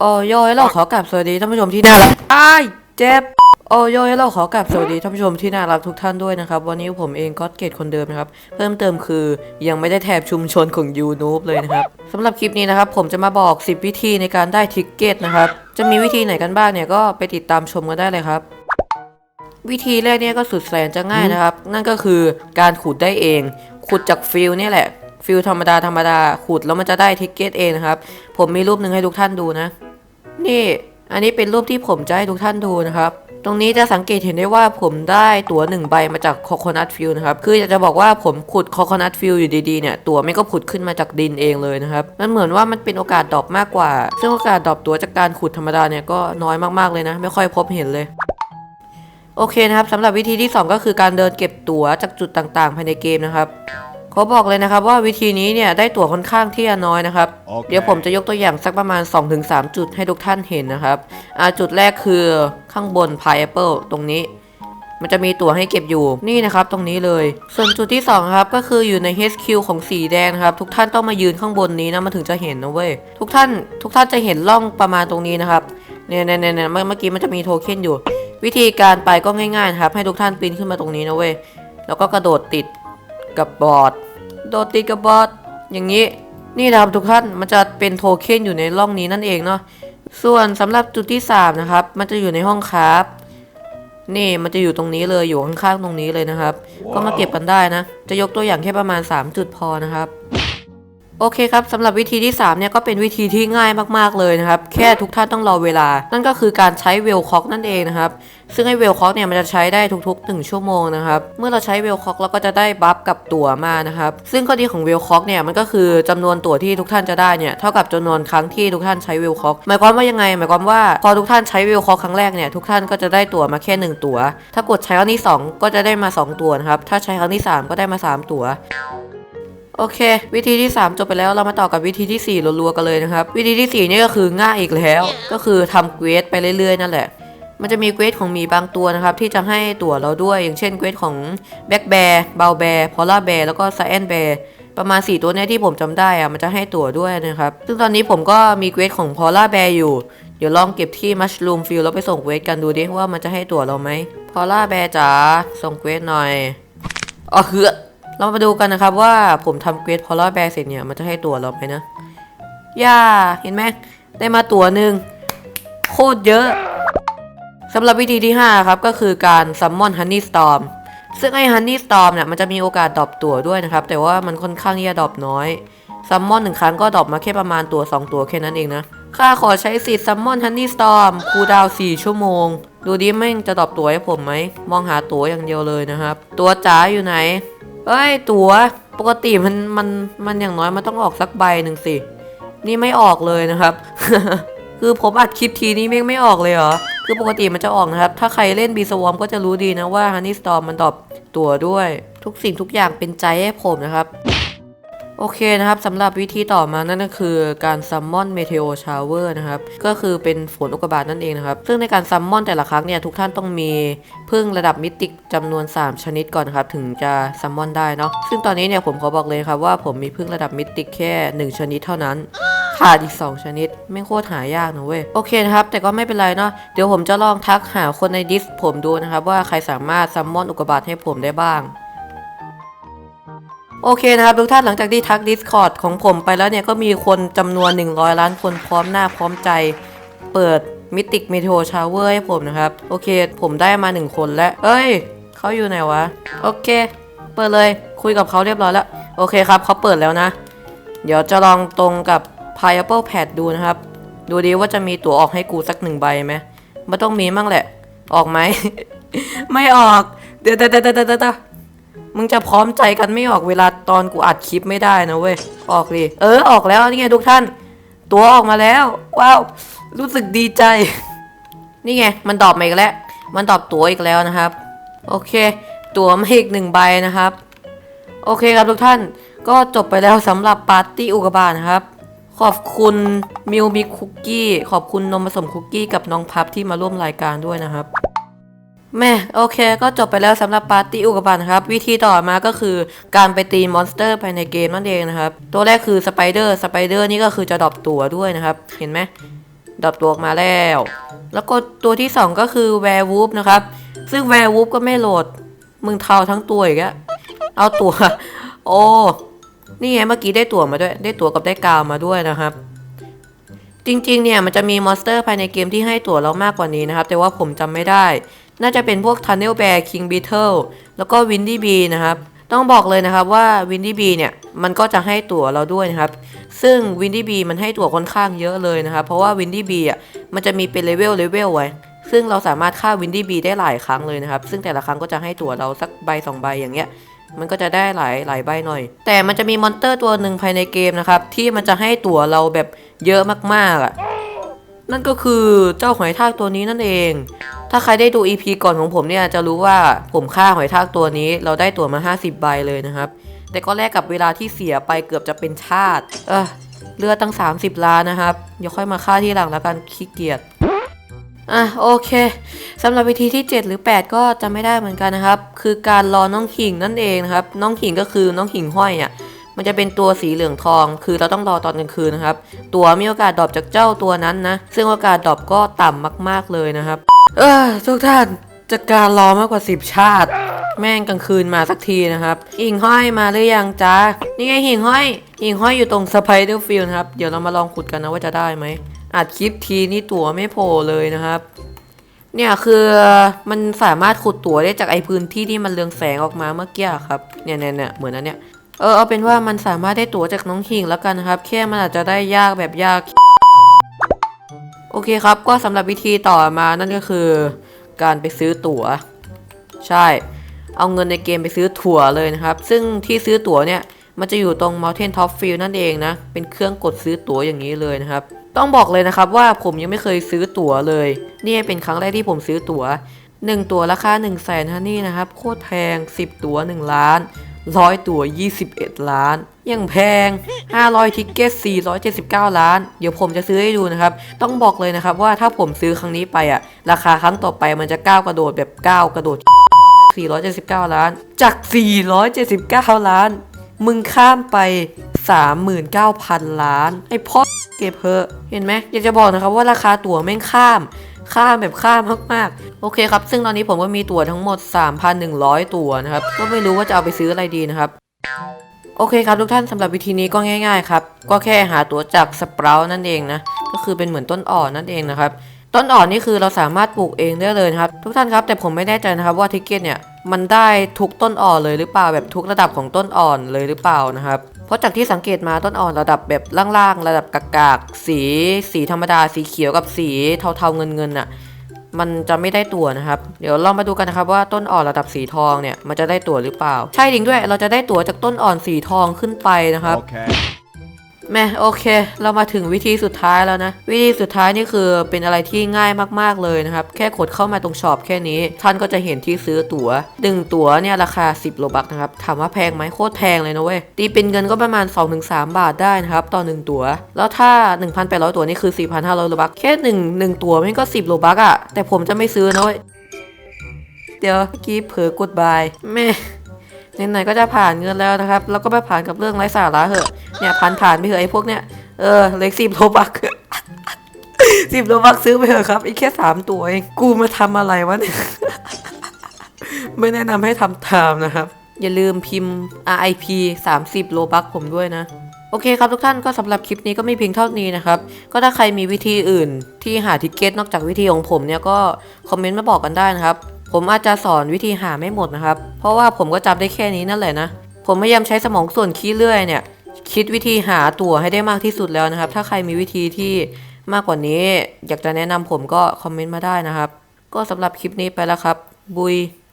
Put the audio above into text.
โอ้โยให้เราขอกลับสวัสดีท่านผู้ชมที่น่ารักอ้ายเจ็บโอ้โยให้เราขอกลับสวัสดีท่านผู้ชมที่น่ารักทุกท่านด้วยนะครับ วันนี้ผมเองก็เกตคนเดิมนะครับ เพิ่มเติมคือยังไม่ได้แถบชุมชนของยูนูบเลยนะครับสำหรับคลิปนี้นะครับ ผมจะมาบอก 10 วิธีในการได้ทิกเก็ตนะครับ จะมีวิธีไหนกันบ้างเนี่ยก็ไปติดตามชมกันได้เลยครับ วิธีแรกเนี่ยก็สุดแสนจะง่ายนะครับ นั่นก็คือการขุดได้เอง ขุดจากฟิลเนี่ยแหละฟิลธรรมดาธรรมดาขุดแล้วมันจะได้ทิกเก็ตเองนะครับผมมีรูปหนึ่งให้ทุกท่านดูนะ นี่ อันนี้เป็นรูปที่ผมจะให้ทุกท่านดูนะครับ ตรงนี้จะสังเกตเห็นได้ว่าผมได้ตั๋วหนึ่งใบมาจากค o โคนัทฟิลนะครับ คืออยากจะบอกว่าผมขุดค o โคนัทฟิลอยู่ดีๆเนี่ย ตั๋วไม่ก็ผุดขึ้นมาจากดินเองเลยนะครับ มันเหมือนว่ามันเป็นโอกาสดรอปมากกว่า ซึ่งโอกาสดรอปตั๋วจากการขุดธรรมดาเนี่ยก็น้อยมากๆเลยนะ ไม่ค่อยพบเห็นเลยโอเคนะครับสำหรับวิธีที่ 2 ก็คือการเดินเก็บตั๋วจากจุดต่างๆ ภายในเกมนะครับ เขาบอกเลยนะครับว่าวิธีนี้เนี่ยได้ตั๋วค่อนข้างที่จะน้อยนะครับโอเคเดี๋ยวผมจะยกตัวอย่างสักประมาณ 2-3 จุดให้ทุกท่านเห็นนะครับอ่าจุดแรกคือข้างบน Pineapple ตรงนี้มันจะมีตั๋วให้เก็บอยู่นี่นะครับตรงนี้เลย ส่วนจุดที่2ครับก็คืออยู่ใน HQ ของสีแดงนะครับ ทุกท่านต้องมายืนข้างบนนี้นะมันถึงจะเห็นนะเว้ยทุกท่านทุกท่านจะเห็นร่องประมาณตรงนี้นะครับเนี่ยเนี่ยเนี่ยเนี่ยเมื่อเมื่อกี้มันจะมีโทเค็นอยู่ วิธีการไปก็ง่ายๆนะครับ ให้ทุกท่านปีนขึ้นมาตรงนี้นะเว้ยแล้วก็กระโดดติดกับบอร์ด โดดติดกับบอร์ดอย่างนี้ นี่นะครับทุกท่านมันจะเป็นโทเค็นอยู่ในร่องนี้นั่นเองเนาะส่วนสำหรับจุดที่ 3 นะครับ มันจะอยู่ในห้องครับนี่มันจะอยู่ตรงนี้เลยอยู่ข้างๆตรงนี้เลยนะครับ ก็มาเก็บกันได้นะ จะยกตัวอย่างแค่ประมาณ 3 จุดพอนะครับ โอเคครับสำหรับวิธีที่3เนี่ยก็เป็นวิธีที่ง่ายมากๆเลยนะครับ แค่ทุกท่านต้องรอเวลา นั่นก็คือการใช้เวลคอกนั่นเองนะครับ ซึ่งไอ้เวลคอกเนี่ยมันจะใช้ได้ทุกๆ 1 ชั่วโมงนะครับ เมื่อเราใช้เวลคอกเราก็จะได้บัฟกับตั๋วมานะครับ ซึ่งข้อดีของเวลคอกเนี่ยมันก็คือจำนวนตั๋วที่ทุกท่านจะได้เนี่ยเท่ากับจำนวนครั้งที่ทุกท่านใช้เวลคอกหมายความว่ายังไง หมายความว่าพอทุกท่านใช้เวลคอกครั้งแรกเนี่ยทุกท่านก็จะได้ตั๋วมาแค่หนึ่งตั๋ว ถ้ากดใช้ครั้งที่สองก็จะได้มาสองตั๋วนะครับ ถ้าใช้ครั้งที่สามก็ได้มาสามตั๋ว โอเค วิธีที่ 3 จบไปแล้วเรามาต่อกับวิธีที่ 4 รัวๆกันเลยนะครับ วิธีที่ 4 นี่ก็คือง่ายอีกแล้ว ก็คือทำเควสไปเรื่อยๆ นั่นแหละ มันจะมีเควสของหมีบางตัวนะครับ ที่จะให้ตั๋วเราด้วย อย่างเช่นเควสของแบ็กแบร์เบลแบร์พอล่าแบร์แล้วก็ไซแอนแบร์ประมาณ 4 ตัวเนี้ยที่ผมจำได้อะมันจะให้ตั๋วด้วยนะครับ ซึ่งตอนนี้ผมก็มีเควสของพอล่าแบร์อยู่เดี๋ยวลองเก็บที่มัชลูมฟิลแล้วไปส่งเควสกันดูดิว่ามันจะให้ตั๋วเราไหมพอล่าแบร์จ๋าส่งเควสหน่อยอ๋อคือ เรามาดูกันนะครับว่าผมทำเกรดพอลาร์แบร์เสร็จเนี่ยมันจะให้ตัวเราไหมนะย่าเห็นไหมได้มาตัวหนึ่งโคตรเยอะสำหรับวิธีที่ 5 ครับก็คือการซัมมอนฮันนี่สตอมซึ่งไอ้ฮันนี่สตอมเนี่ยมันจะมีโอกาสดรอปตัวด้วยนะครับ แต่ว่ามันค่อนข้างที่จะดรอปน้อยซัมมอนหนึ่งครั้งก็ดรอปมาแค่ประมาณตัว 2 ตัวแค่นั้นเองนะข้าขอใช้สิทธิ์ซัมมอนฮันนี่สตอมคูดาว 4 ชั่วโมง ดูดิแม่งจะดรอปตัวให้ผมไหม มองหาตัวอย่างเดียวเลยนะครับ ตัวจ๋าอยู่ไหน เอ้ยตั๋วปกติมันมันมันอย่างน้อยมันต้องออกสักใบหนึ่งสิ นี่ไม่ออกเลยนะครับ คือผมอัดคลิปทีนี้ไม่ไม่ออกเลยเหรอ คือปกติมันจะออกนะครับ ถ้าใครเล่นบีสวอมก็จะรู้ดีนะว่าฮันนี่สตอมมันตอบตัวด้วย ทุกสิ่งทุกอย่างเป็นใจให้ผมนะครับ โอเคนะครับสำหรับวิธีต่อมานั่นก็คือการซัมมอนเมเทโอชาวเวอร์นะครับก็คือเป็นฝนอุกกาบาตนั่นเองนะครับซึ่งในการซัมมอนแต่ละครั้งเนี่ยทุกท่านต้องมีพึ่งระดับมิติกจำนวน 3 ชนิดก่อนนะครับถึงจะซัมมอนได้เนาะซึ่งตอนนี้เนี่ยผมขอบอกเลยครับว่าผมมีพึ่งระดับมิติกแค่ 1 ชนิดเท่านั้นขาดอีก 2 ชนิด ไม่โคตรหายากนะเว้ย โอเคนะครับ แต่ก็ไม่เป็นไรเนาะเดี๋ยวผมจะลองทักหาคนในดิสผมดูนะครับ ว่าใครสามารถซัมมอนอุกกาบาตให้ผมได้บ้าง โอเคนะครับทุกท่านหลังจากที่ทัก Discord ของผมไปแล้วเนี่ย ก็มีคนจำนวน 100 ล้านคนพร้อมหน้าพร้อมใจ เปิดมิติกเมโทชาวเวอร์ให้ผมนะครับ โอเค ผมได้มา 1 คนแล้ว เอ้ย เขาอยู่ไหนวะ โอเค เปิดเลยคุยกับเขาเรียบร้อยแล้ว โอเคครับเขาเปิดแล้วนะ เดี๋ยวจะลองตรงกับ Pineapple Pad ดูนะครับ ดูดีว่าจะมีตั๋วออกให้กูสักหนึ่งใบไหมมันต้องมีมั่งแหละ ออกไหม ไม่ออก เดี๋ยวเดี๋ยวเดี๋ยวเดี๋ยวเดี๋ยว มึงจะพร้อมใจกันไม่ออกเวลาตอนกูอัดคลิปไม่ได้นะเว้ย ออกดิ เออออกแล้วนี่ไงทุกท่าน ตัวออกมาแล้ว ว้าว รู้สึกดีใจ นี่ไง มันตอบมาอีกแล้ว มันตอบตัวอีกแล้วนะครับ โอเค ตัวมาอีกหนึ่งใบนะครับ โอเคครับทุกท่าน ก็จบไปแล้วสำหรับปาร์ตี้อุกกาบาตนะครับ ขอบคุณมิวมิคุกกี้ ขอบคุณนมผสมคุกกี้กับน้องพับที่มาร่วมรายการด้วยนะครับ แม่โอเคก็จบไปแล้วสำหรับปาร์ตี้อุกบาตนครับ วิธีต่อมาก็คือการไปตีมอนสเตอร์ภายในเกมนั่นเองนะครับ ตัวแรกคือสไปเดอร์สไปเดอร์นี่ก็คือจะดรอปตัวด้วยนะครับ เห็นไหมดรอปตัวออกมาแล้ว แล้วก็ตัวที่สองก็คือแวร์วูฟนะครับ ซึ่งแวร์วูฟก็ไม่โหลด มึงเทาทั้งตัวอีกอะเอาตัว โอ้นี่ไงเมื่อกี้ได้ตัวมาด้วย ได้ตัวกับได้กาวมาด้วยนะครับจริงๆ เนี่ยมันจะมีมอนสเตอร์ภายในเกมที่ให้ตั๋วเรามากกว่านี้นะครับ แต่ว่าผมจำไม่ได้ น่าจะเป็นพวก Tunnel Bear King Beetle แล้วก็ Windy Bee นะครับ ต้องบอกเลยนะครับว่า Windy Bee เนี่ย มันก็จะให้ตั๋วเราด้วยนะครับ ซึ่ง Windy Bee มันให้ตั๋วค่อนข้างเยอะเลยนะครับ เพราะว่า Windy Bee อะ มันจะมีเป็นเลเวลเลเวลไว้ ซึ่งเราสามารถฆ่า Windy Bee ได้หลายครั้งเลยนะครับ ซึ่งแต่ละครั้งก็จะให้ตั๋วเราสักใบสองใบอย่างเงี้ยมันก็จะได้หลายหลายใบหน่อย แต่มันจะมีมอนเตอร์ตัวหนึ่งภายในเกมนะครับ ที่มันจะให้ตั๋วเราแบบเยอะมากๆอะ นั่นก็คือเจ้าหอยทากตัวนี้นั่นเอง ถ้าใครได้ดู EP ก่อนของผมเนี่ยจะรู้ว่าผมฆ่าหอยทากตัวนี้ เราได้ตัวมา 50 ใบเลยนะครับ แต่ก็แลกกับเวลาที่เสียไปเกือบจะเป็นชาติ เออเลือดตั้ง 30 ล้านนะครับเดี๋ยวค่อยมาฆ่าที่หลังแล้วกันขี้เกียจอะโอเคสำหรับวิธีที่ 7 หรือ 8 ก็จะไม่ได้เหมือนกันนะครับ คือการรอน้องหิ่งนั่นเองนะครับ น้องหิ่งก็คือน้องหิ่งห้อยอะ มันจะเป็นตัวสีเหลืองทอง คือเราต้องรอตอนกลางคืนนะครับ ตัวมีโอกาสดรอปจากเจ้าตัวนั้นนะ ซึ่งโอกาสดรอปก็ต่ำมาก ๆเลยนะครับ เออทุกท่านจะการรอมากกว่า 10 ชาติ แม่งกลางคืนมาสักทีนะครับ หิ่งห้อยมาหรือยังจ้านี่ไงหิ่งห้อย หิ่งห้อยอยู่ตรงสไปเดอร์ฟิลนะครับ เดี๋ยวเรามาลองขุดกันนะว่าจะได้ไหมอัดคลิปทีนี่ตั๋วไม่โผล่เลยนะครับเนี่ยคือมันสามารถขุดตั๋วได้จากไอพื้นที่ที่มันเรืองแสงออกมาเมื่อกี้ครับเนี่ยเนี่ยเนี่ยเหมือนอันเนี้ย เออเอาเป็นว่ามันสามารถได้ตั๋วจากน้องหิงแล้วกันนะครับ แค่มันอาจจะได้ยากแบบยาก โอเคครับ ก็สำหรับวิธีต่อมานั่นก็คือ การไปซื้อตั๋ว ใช่ เอาเงินในเกมไปซื้อตั๋วเลยนะครับ ซึ่งที่ซื้อตั๋วเนี่ยมันจะอยู่ตรง Mountain Top Field นั่นเองนะ เป็นเครื่องกดซื้อตั๋วอย่างนี้เลยนะครับ ต้องบอกเลยนะครับว่าผมยังไม่เคยซื้อตั๋วเลย นี่เป็นครั้งแรกที่ผมซื้อตั๋ว 1 ตั๋วราคา1 0 0 0 0แสนฮันนี่นะครับ โคตรแพง 10 ตั๋ว 1 ล้าน ร้อยตั๋ว21 ล้าน ยังแพง 500 ทิกเก็ต 479 ล้าน เดี๋ยวผมจะซื้อให้ดูนะครับ ต้องบอกเลยนะครับว่าถ้าผมซื้อครั้งนี้ไปอะราคาครั้งต่อไปมันจะก้าวกระโดดแบบก้าวกระโดด 479 ล้าน จาก 479 ล้าน มึงข้ามไป 39,000 ล้าน ไอ้พ่อเก็บเพอะเห็นไหมอยากจะบอกนะครับว่าราคาตั๋วแม่งข้าม ข้าแบบข้ามมากๆ โอเคครับ ซึ่งตอนนี้ผมก็มีตั๋วทั้งหมด 3,100 ตั๋วนะครับ ก็ไม่รู้ว่าจะเอาไปซื้ออะไรดีนะครับ โอเคครับทุกท่านสำหรับวิธีนี้ก็ง่ายๆครับ ก็แค่หาตั๋วจากสปราวนั่นเองนะ ก็คือเป็นเหมือนต้นอ่อนนั่นเองนะครับ ต้นอ่อนนี่คือเราสามารถปลูกเองได้เลยครับ ทุกท่านครับ แต่ผมไม่แน่ใจนะครับว่าทิกเก็ตเนี่ยมันได้ทุกต้นอ่อนเลยหรือเปล่าแบบทุกระดับของต้นอ่อนเลยหรือเปล่านะครับ เพราะจากที่สังเกตมาต้นอ่อนระดับแบบล่างๆ ระดับกากๆ สี สีธรรมดา สีเขียวกับสีเทาๆเงินๆน่ะ มันจะไม่ได้ตัวนะครับ เดี๋ยวลองมาดูกันนะครับว่าต้นอ่อนระดับสีทองเนี่ยมันจะได้ตัวหรือเปล่า ใช่จริงด้วย เราจะได้ตัวจากต้นอ่อนสีทองขึ้นไปนะครับ Okay. แม่โอเค เรามาถึงวิธีสุดท้ายแล้วนะ วิธีสุดท้ายนี่คือเป็นอะไรที่ง่ายมากๆเลยนะครับ แค่กดเข้ามาตรงช็อปแค่นี้ ท่านก็จะเห็นที่ซื้อตั๋วหนึ่งตั๋วเนี่ยราคา 10โลบักนะครับ ถามว่าแพงไหมโคตรแพงเลยนะเว้ย ตีเป็นเงินก็ประมาณ 2-3 บาทได้นะครับ ต่อ 1 ตั๋ว แล้วถ้า 1,800 ตั๋วนี่คือ 4,500โลบักแค่1 1ตั๋วมันก็ 10โลบักอะแต่ผมจะไม่ซื้อนะเว้ยเดี๋ยวเมื่อกี้เผลอกดบายแม่ ไหนๆก็จะผ่านเงินแล้วนะครับ แล้วก็ไปผ่านกับเรื่องไร้สาระเหอะ เนี่ยผ่านผ่านๆไปเถอะไอ้พวกเนี้ย เออเล็กสิบโลบักสิบโลบักซื้อไปเถอะครับ อีกแค่สามตัวเอง กูมาทำอะไรวะเนี่ย ไม่แนะนำให้ทำตามนะครับ อย่าลืมพิมพ์ RIP 30 โลบักผมด้วยนะโอเคครับทุกท่านก็สำหรับคลิปนี้ก็ไม่เพียงเท่านี้นะครับ ก็ถ้าใครมีวิธีอื่นที่หาทิกเก็ตนอกจากวิธีของผมเนี่ยก็คอมเมนต์มาบอกกันได้นะครับ ผมอาจจะสอนวิธีหาไม่หมดนะครับ เพราะว่าผมก็จำได้แค่นี้นั่นแหละนะ ผมพยายามใช้สมองส่วนขี้เลื่อยเนี่ย คิดวิธีหาตั๋วให้ได้มากที่สุดแล้วนะครับ ถ้าใครมีวิธีที่มากกว่านี้ อยากจะแนะนำผมก็คอมเมนต์มาได้นะครับ ก็สำหรับคลิปนี้ไปแล้วครับ บุย